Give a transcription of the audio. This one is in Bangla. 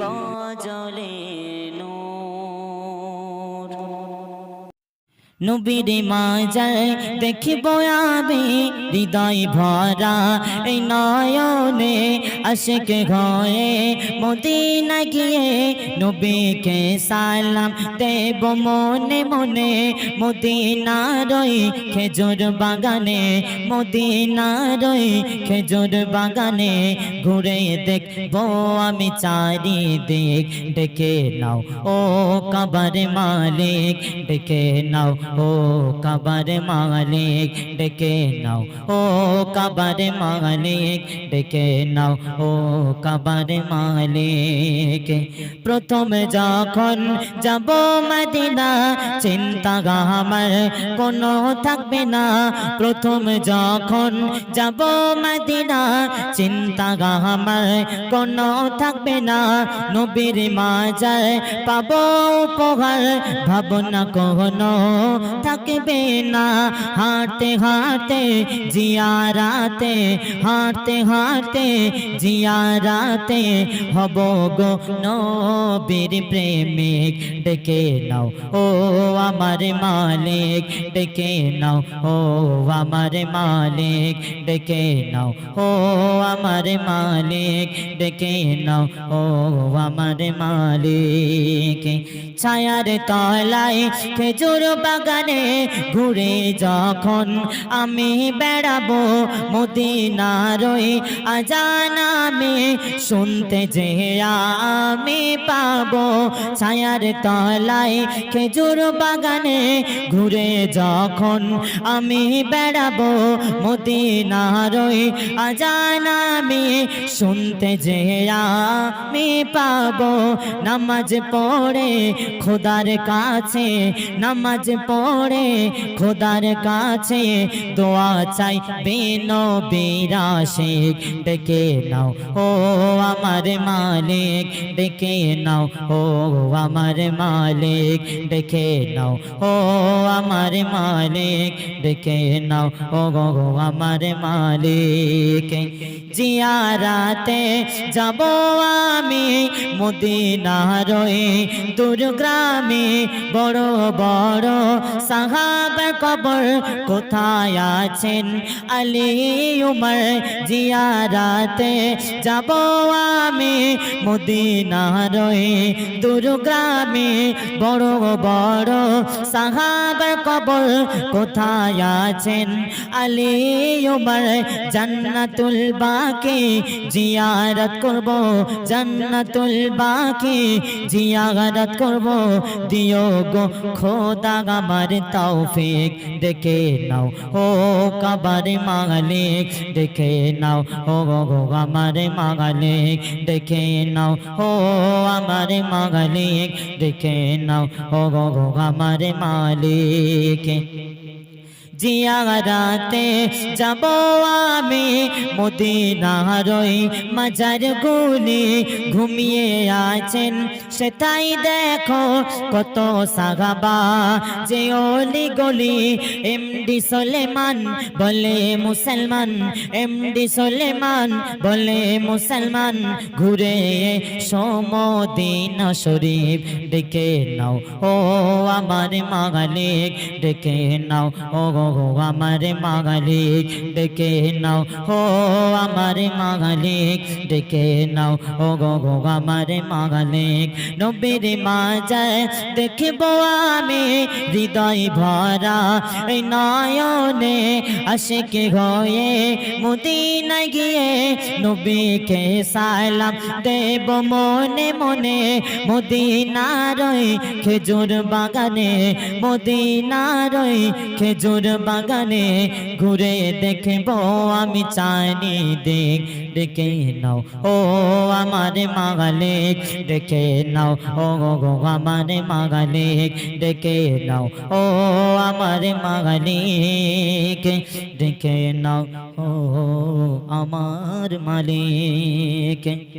গজলে নবীর মাজায় দেখিব আমি হৃদয় ভরা। এই নয়নে আশেক হয়ে মদিনা গিয়ে নবীকে সালাম দেব মনে মনে। মদিনারই খেজুর বাগানে মদিনারই খেজুর বাগানে ঘুরে দেখব আমি চারিদিক। ডেকে নাও ও কাবার মালিক ডেকে নাও ও কাবার মালিক ডেকে নাও, ও কাবার মালিক ডেকে নাও, ও কাবার মালিক। প্রথম যখন যাব মদিনা, চিন্তা আমার কোনো থাকবে না। প্রথম যখন যাব মদিনা, চিন্তা আমার কোনো থাকবে না। নবীর মাজায় পাবো উপহার, ভাবনা কখনো থাকবে না। হাঁটতে হাঁটতে জিয়ারাতে, হাঁটতে হাঁটতে জিয়ারাতে হব গো নবীর প্রেমিক। ডেকে নাও, ও আমার মালিক। ডেকে নাও, ও আমার মালিক। ডেকে নাও, ও আমার মালিক। ডেকে নাও, ও আমার মালিক। ছায়ার তলায় খেজুর বাগানে ঘুরে যখন আমি বেড়াবো মদিনারই আজান আমি শুনতে যে আমি পাবো ছায়ার তলায় খেজুর বাগানে ঘুরে যখন আমি বেড়াবো মদিনারই আজান আমি শুনতে যে আমি পাবো। নামাজ পড়ে খোদার কাছে, নামাজ পড়ে খোদার কাছে দোয়া চাই বেন বিরাশিক ডেকে নাও, ও আমার মালিক, ডেকে নাও, ও আমার মালিক, ডেকে নাও, ও আমার মালিক, ডেকে নাও, ও গো আমার মালিক। জিয়ারাতে যাব আমি মদিনারই দুর্গ্রামে বড় বড় সাহাবার কবর কোথায় আছেন? আলী উমর জিয়ারাতে যাব আমি মদিনারই দুর্গ্রামে বড় বড় সাহাবার কবর কোথায় আছেন? আলী উমর জান্নাতুল বাকি জিয়ারত করব, জান্নাতুল বাকি জিয়ারত করব। দিও গো খোদা আমার তৌফিক দেখে নাও, ও কাবার মালিক দেখে নাও, ও আমার মালিক দেখে নাও, ও আমার মালিক দেখে নাও, ও আমার মালিক। জিয়ারাতে যাব আমি মদিনারই মাজার গুলি। ঘুমিয়ে আছেন, সেটাই দেখো কত সাগাবা। যে অলি গলি, এমডি সোলেমান বলে মুসলমান, এমডি সোলেমান বলে মুসলমান। ঘুরে সমদিন শরীফ, ডেকে নাও, ও আমার মাগালিক ডেকে নাও, ও গো আমার মাগালিক ডেকে নাও ও আমার মাগালিক ডেকে নাও ও গো গো আমার মাগালিক নবীর মাজায় দেখিব আমি হৃদয় ভরা এই নয়নে আশিক হয়ে মদিনা গিয়ে নবীকে সালাম দেব মনে মনে মদিনারই খেজুর বাগানে মদিনারই খেজুর বাগানে ঘুরে দেখব, আমি চাইনি দেখ ডেকে নাও। ও আমার মাগালিক ডেকে নাও। ও গো আমার মাগালিক ডেকে নাও। ও আমার মাগালিক ডেকে নাও। ও আমার মালিক।